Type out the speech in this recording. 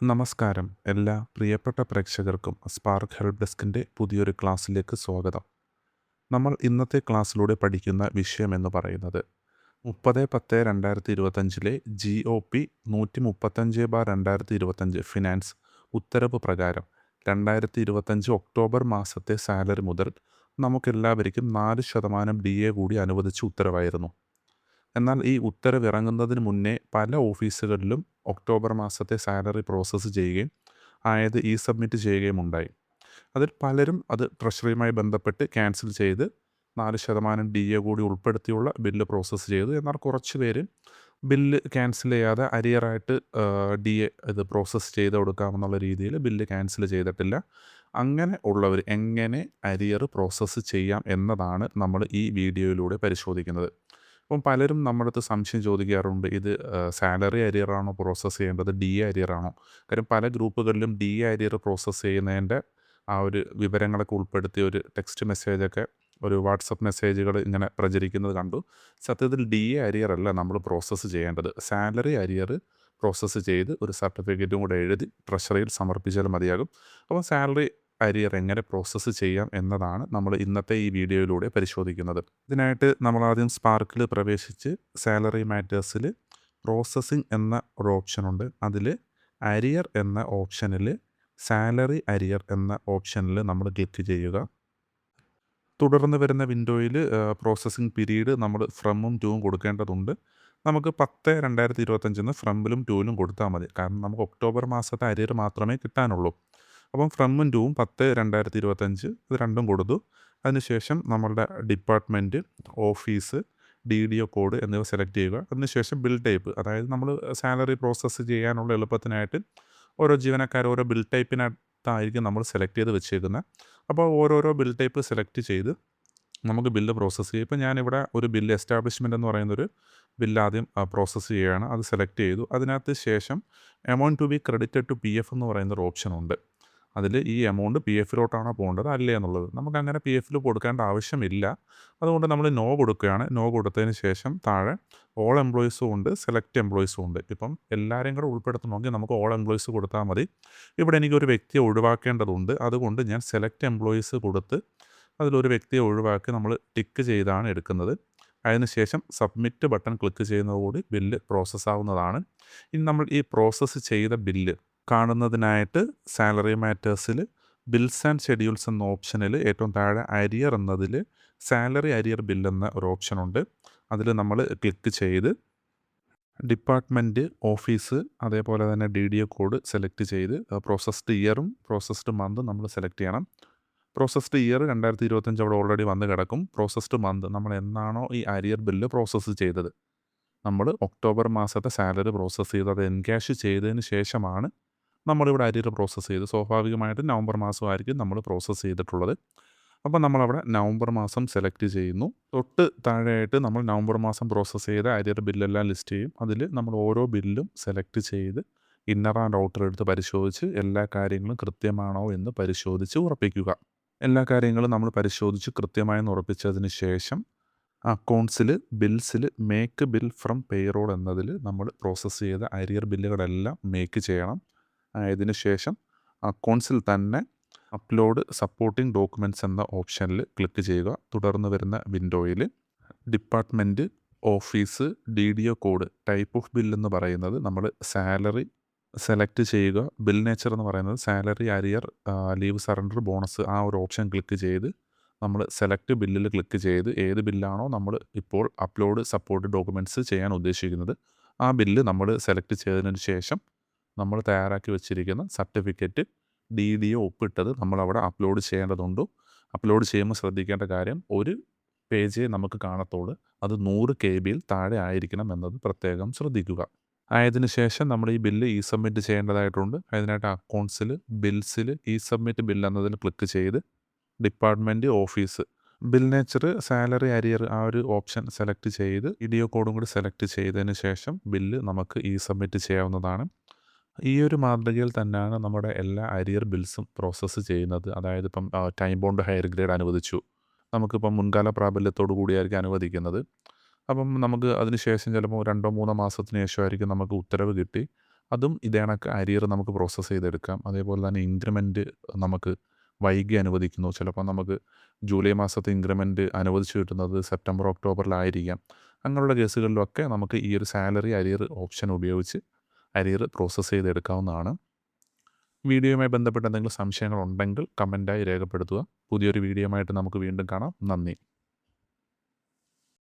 നമസ്കാരം. എല്ലാ പ്രിയപ്പെട്ട പ്രേക്ഷകർക്കും സ്പാർക്ക് ഹെൽപ്പ് ഡെസ്കിന്റെ പുതിയൊരു ക്ലാസ്സിലേക്ക് സ്വാഗതം. നമ്മൾ ഇന്നത്തെ ക്ലാസ്സിലൂടെ പഠിക്കുന്ന വിഷയം എന്ന് പറയുന്നത് മുപ്പത് പത്ത് രണ്ടായിരത്തി ഇരുപത്തഞ്ചിലെ ജി ഒ പി നൂറ്റി മുപ്പത്തഞ്ച് ബാർ രണ്ടായിരത്തി ഇരുപത്തഞ്ച് ഫിനാൻസ് ഉത്തരവ് പ്രകാരം രണ്ടായിരത്തി ഇരുപത്തഞ്ച് ഒക്ടോബർ മാസത്തെ സാലറി മുതൽ നമുക്കെല്ലാവർക്കും നാല് ശതമാനം ഡി എ കൂടി അനുവദിച്ച ഉത്തരവായിരുന്നു. എന്നാൽ ഈ ഉത്തരവ് ഇറങ്ങുന്നതിന് മുന്നേ പല ഓഫീസുകളിലും ഒക്ടോബർ മാസത്തെ സാലറി പ്രോസസ്സ് ചെയ്യുകയും ആയത് ഇ സബ്മിറ്റ് ചെയ്യുകയും ഉണ്ടായി. അതിൽ പലരും അത് ട്രഷറിയുമായി ബന്ധപ്പെട്ട് ക്യാൻസൽ ചെയ്ത് നാല് ശതമാനം ഡി എ കൂടി ഉൾപ്പെടുത്തിയുള്ള ബില്ല് പ്രോസസ്സ് ചെയ്തു. എന്നാൽ കുറച്ച് പേര് ബില്ല് ക്യാൻസൽ ചെയ്യാതെ അരിയറായിട്ട് ഡി എ ഇത് പ്രോസസ്സ് ചെയ്ത് കൊടുക്കാമെന്നുള്ള രീതിയിൽ ബില്ല് ക്യാൻസൽ ചെയ്തിട്ടില്ല. അങ്ങനെ ഉള്ളവർ എങ്ങനെ അരിയർ പ്രോസസ്സ് ചെയ്യാം എന്നതാണ് നമ്മൾ ഈ വീഡിയോയിലൂടെ പരിശോധിക്കുന്നത്. അപ്പം പലരും നമ്മുടെ അടുത്ത് സംശയം ചോദിക്കാറുണ്ട്. ഇത് സാലറി അരിയറാണോ പ്രോസസ്സ് ചെയ്യേണ്ടത്? ഡി അരിയറാണോ? കാര്യം പല ഗ്രൂപ്പുകളിലും ഡി അരിയർ പ്രോസസ്സ് ചെയ്യുന്നതിന്റെ ആ ഒരു വിവരങ്ങളൊക്കെ ഉൾപ്പെടുത്തിയ ഒരു ടെക്സ്റ്റ് മെസ്സേജൊക്കെ ഒരു വാട്സപ്പ് മെസ്സേജുകൾ ഇങ്ങനെ പ്രചരിക്കുന്നത് കണ്ടു. സത്യത്തിൽ ഡി എ അരിയർ അല്ല നമ്മൾ പ്രോസസ്സ് ചെയ്യേണ്ടത്. സാലറി അരിയർ പ്രോസസ്സ് ചെയ്ത് ഒരു സർട്ടിഫിക്കറ്റും കൂടെ എഴുതി ട്രഷറിയിൽ സമർപ്പിച്ചാൽ മതിയാകും. അപ്പോൾ സാലറി അരിയർ എങ്ങനെ പ്രോസസ്സ് ചെയ്യാം എന്നതാണ് നമ്മൾ ഇന്നത്തെ ഈ വീഡിയോയിലൂടെ പരിശോധിക്കുന്നത്. ഇതിനായിട്ട് നമ്മൾ ആദ്യം സ്പാർക്കിൽ പ്രവേശിച്ച് സാലറി മാറ്റേഴ്സിൽ പ്രോസസ്സിംഗ് എന്ന ഒരു ഓപ്ഷനുണ്ട് അതിൽ അരിയർ എന്ന ഓപ്ഷനിൽ സാലറി അരിയർ എന്ന ഓപ്ഷനിൽ നമ്മൾ ക്ലിക്ക് ചെയ്യുക. തുടർന്ന് വരുന്ന വിൻഡോയിൽ പ്രോസസ്സിംഗ് പീരീഡ് നമ്മൾ ഫ്രമും ടൂവും കൊടുക്കേണ്ടതുണ്ട്. നമുക്ക് പത്ത് രണ്ടായിരത്തി ഇരുപത്തഞ്ചിന്ന് ഫ്രമിലും ടൂവിലും കൊടുത്താൽ മതി. കാരണം നമുക്ക് ഒക്ടോബർ മാസത്തെ അരിയർ മാത്രമേ കിട്ടാനുള്ളൂ. അപ്പം ഫ്രമും ടൂവും പത്ത് രണ്ടായിരത്തി ഇരുപത്തഞ്ച് ഇത് രണ്ടും കൊടുത്തു. അതിനുശേഷം നമ്മളുടെ department office D D O code എന്നിവ സെലക്ട് ചെയ്യുക. അതിനുശേഷം ബിൽ ടൈപ്പ് അതായത് നമ്മൾ സാലറി പ്രോസസ്സ് ചെയ്യാനുള്ള എളുപ്പത്തിനായിട്ട് ഓരോ ജീവനക്കാർ ഓരോ ബിൽ ടൈപ്പിനകത്തായിരിക്കും നമ്മൾ സെലക്ട് ചെയ്ത് വെച്ചേക്കുന്നത് അപ്പോൾ ഓരോരോ ബിൽ ടൈപ്പ് സെലക്ട് ചെയ്ത് നമുക്ക് ബില്ല് പ്രോസസ്സ് ചെയ്യും. ഇപ്പോൾ ഞാനിവിടെ ഒരു ബില്ല് എസ്റ്റാബ്ലിഷ്മെന്റ് എന്ന് പറയുന്നൊരു ബില്ല് ആദ്യം പ്രോസസ്സ് ചെയ്യുകയാണ്. അത് സെലക്ട് ചെയ്തു. അതിനകത്ത് ശേഷം amount to be credited to P F എന്ന് പറയുന്നൊരു ഓപ്ഷൻ ഉണ്ട്. അതിൽ ഈ എമൗണ്ട് പി എഫിലോട്ടാണോ പോകേണ്ടത് അല്ലേ എന്നുള്ളത്. നമുക്ക് അങ്ങനെ പി എഫിൽ കൊടുക്കേണ്ട ആവശ്യമില്ല. അതുകൊണ്ട് നമ്മൾ നോ കൊടുക്കുകയാണ്. നോ കൊടുത്തതിന് ശേഷം താഴെ ഓൾ എംപ്ലോയീസും ഉണ്ട് സെലക്ട് എംപ്ലോയീസും ഉണ്ട്. ഇപ്പം എല്ലാവരെയും കൂടെ ഉൾപ്പെടുത്തണമെങ്കിൽ നമുക്ക് ഓൾ എംപ്ലോയീസ് കൊടുത്താൽ മതി. ഇവിടെ എനിക്കൊരു വ്യക്തിയെ ഒഴിവാക്കേണ്ടതുണ്ട്. അതുകൊണ്ട് ഞാൻ സെലക്ട് എംപ്ലോയീസ് കൊടുത്ത് അതിലൊരു വ്യക്തിയെ ഒഴിവാക്കി നമ്മൾ ടിക്ക് ചെയ്താണ് എടുക്കുന്നത്. അതിനുശേഷം സബ്മിറ്റ് ബട്ടൺ ക്ലിക്ക് ചെയ്യുന്നതോടുകൂടി ബില്ല് പ്രോസസ്സ് ആവുന്നതാണ്. ഇനി നമ്മൾ ഈ പ്രോസസ്സ് ചെയ്ത ബില്ല് കാണുന്നതിനായിട്ട് സാലറി മാറ്റേഴ്സിൽ ബിൽസ് ആൻഡ് ഷെഡ്യൂൾസ് എന്ന ഓപ്ഷനിൽ ഏറ്റവും താഴെ അരിയർ എന്നതിൽ സാലറി അരിയർ ബിൽ എന്ന ഒരു ഓപ്ഷനുണ്ട് അതിൽ നമ്മൾ ക്ലിക്ക് ചെയ്ത് ഡിപ്പാർട്ട്മെന്റ് ഓഫീസ് അതേപോലെ തന്നെ D D A code select ചെയ്ത് പ്രോസസ്ഡ് ഇയറും പ്രോസസ്ഡ് മന്തും നമ്മൾ സെലക്ട് ചെയ്യണം. പ്രോസസ്ഡ് ഇയർ രണ്ടായിരത്തി ഇരുപത്തഞ്ച് അവിടെ ഓൾറെഡി വന്ന് കിടക്കും. പ്രോസസ്ഡ് മന്ത് നമ്മൾ എന്നാണോ ഈ അരിയർ ബില്ല് പ്രോസസ്സ് ചെയ്തത്. നമ്മൾ ഒക്ടോബർ മാസത്തെ സാലറി പ്രോസസ്സ് ചെയ്ത് അത് എൻക്യാഷ് ചെയ്തതിന് ശേഷമാണ് നമ്മളിവിടെ അരിയർ പ്രോസസ്സ് ചെയ്ത്. സ്വാഭാവികമായിട്ടും നവംബർ മാസമായിരിക്കും നമ്മൾ പ്രോസസ്സ് ചെയ്തിട്ടുള്ളത്. അപ്പോൾ നമ്മളവിടെ നവംബർ മാസം സെലക്ട് ചെയ്യുന്നു. തൊട്ട് താഴെയായിട്ട് നമ്മൾ നവംബർ മാസം പ്രോസസ്സ് ചെയ്ത അരിയർ ബില്ലെല്ലാം ലിസ്റ്റ് ചെയ്യും. അതിൽ നമ്മൾ ഓരോ ബില്ലും സെലക്ട് ചെയ്ത് ഇന്നർ ആൻഡ് ഔട്ടർ എടുത്ത് പരിശോധിച്ച് എല്ലാ കാര്യങ്ങളും കൃത്യമാണോ എന്ന് പരിശോധിച്ച് ഉറപ്പിക്കുക. എല്ലാ കാര്യങ്ങളും നമ്മൾ പരിശോധിച്ച് കൃത്യമായെന്ന് ഉറപ്പിച്ചതിന് ശേഷം അക്കൗണ്ട്സിൽ ബിൽസിൽ മേക്ക് ബിൽ ഫ്രം പേറോൾ എന്നതിൽ നമ്മൾ പ്രോസസ്സ് ചെയ്ത അരിയർ ബില്ലുകളെല്ലാം മേക്ക് ചെയ്യണം. ഇതിന് ശേഷം അക്കൗണ്ട്സിൽ തന്നെ അപ്ലോഡ് സപ്പോർട്ടിംഗ് ഡോക്യുമെന്റ്സ് എന്ന ഓപ്ഷനിൽ ക്ലിക്ക് ചെയ്യുക. തുടർന്ന് വരുന്ന വിൻഡോയിൽ department office D D O code type of bill എന്ന് പറയുന്നത് നമ്മൾ സാലറി സെലക്ട് ചെയ്യുക. ബിൽ നേച്ചർ എന്ന് പറയുന്നത് salary arrear leave surrender bonus ആ ഒരു ഓപ്ഷൻ ക്ലിക്ക് ചെയ്ത് നമ്മൾ സെലക്ട് ബില്ലിൽ ക്ലിക്ക് ചെയ്ത് ഏത് ബില്ലാണോ നമ്മൾ ഇപ്പോൾ അപ്ലോഡ് സപ്പോർട്ട് ഡോക്യുമെന്റ്സ് ചെയ്യാൻ ഉദ്ദേശിക്കുന്നത്. ആ ബില്ല് നമ്മൾ സെലക്ട് ചെയ്തതിന് ശേഷം നമ്മൾ തയ്യാറാക്കി വെച്ചിരിക്കുന്ന സർട്ടിഫിക്കറ്റ് ഡി ഡി ഒപ്പിട്ടത് നമ്മളവിടെ അപ്ലോഡ് ചെയ്യേണ്ടതുണ്ട്. അപ്ലോഡ് ചെയ്യുമ്പോൾ ശ്രദ്ധിക്കേണ്ട കാര്യം ഒരു പേജേ നമുക്ക് കാണത്തുള്ളൂ. അത് നൂറ് കെ ബിയിൽ താഴെ ആയിരിക്കണം എന്നത് പ്രത്യേകം ശ്രദ്ധിക്കുക. ആയതിനു ശേഷം നമ്മൾ ഈ ബില്ല് ഇ സബ്മിറ്റ് ചെയ്യേണ്ടതായിട്ടുണ്ട്. അതിനായിട്ട് അക്കൗണ്ട്സിൽ ബിൽസിൽ ഇ സബ്മിറ്റ് ബിൽ എന്നതിൽ ക്ലിക്ക് ചെയ്ത് department office. Bill nature salary arrear ആ ഒരു ഓപ്ഷൻ സെലക്ട് ചെയ്ത് ഇഡിയോ കോഡും കൂടി സെലക്ട് ചെയ്തതിന് ശേഷം ബില്ല് നമുക്ക് ഇ സബ്മിറ്റ് ചെയ്യാവുന്നതാണ്. ഈ ഒരു മാതൃകയിൽ തന്നെയാണ് നമ്മുടെ എല്ലാ അരിയർ ബിൽസും പ്രോസസ്സ് ചെയ്യുന്നത്. അതായത് ഇപ്പം ടൈം ബോണ്ട് ഹയർ ഗ്രേഡ് അനുവദിച്ചു. നമുക്കിപ്പം മുൻകാല പ്രാബല്യത്തോടു കൂടിയായിരിക്കും അനുവദിക്കുന്നത്. അപ്പം നമുക്ക് അതിന് ശേഷം ചിലപ്പോൾ രണ്ടോ മൂന്നോ മാസത്തിന് ശേഷമായിരിക്കും നമുക്ക് ഉത്തരവ് കിട്ടി. അതും ഇതേ കണക്ക് അരിയർ നമുക്ക് പ്രോസസ്സ് ചെയ്തെടുക്കാം. അതേപോലെ തന്നെ ഇൻക്രിമെന്റ് നമുക്ക് വൈകി അനുവദിക്കുന്നു. ചിലപ്പോൾ നമുക്ക് ജൂലൈ മാസത്തെ ഇൻക്രിമെന്റ് അനുവദിച്ചു കിട്ടുന്നത് സെപ്റ്റംബർ ഒക്ടോബറിലായിരിക്കാം. അങ്ങനെയുള്ള കേസുകളിലൊക്കെ നമുക്ക് ഈ ഒരു സാലറി അരിയർ ഓപ്ഷൻ ഉപയോഗിച്ച് അരിയർ പ്രോസസ്സ് ചെയ്തെടുക്കാവുന്നതാണ്. വീഡിയോയുമായി ബന്ധപ്പെട്ട എന്തെങ്കിലും സംശയങ്ങളുണ്ടെങ്കിൽ കമന്റായി രേഖപ്പെടുത്തുക. പുതിയൊരു വീഡിയോയുമായിട്ട് നമുക്ക് വീണ്ടും കാണാം. നന്ദി.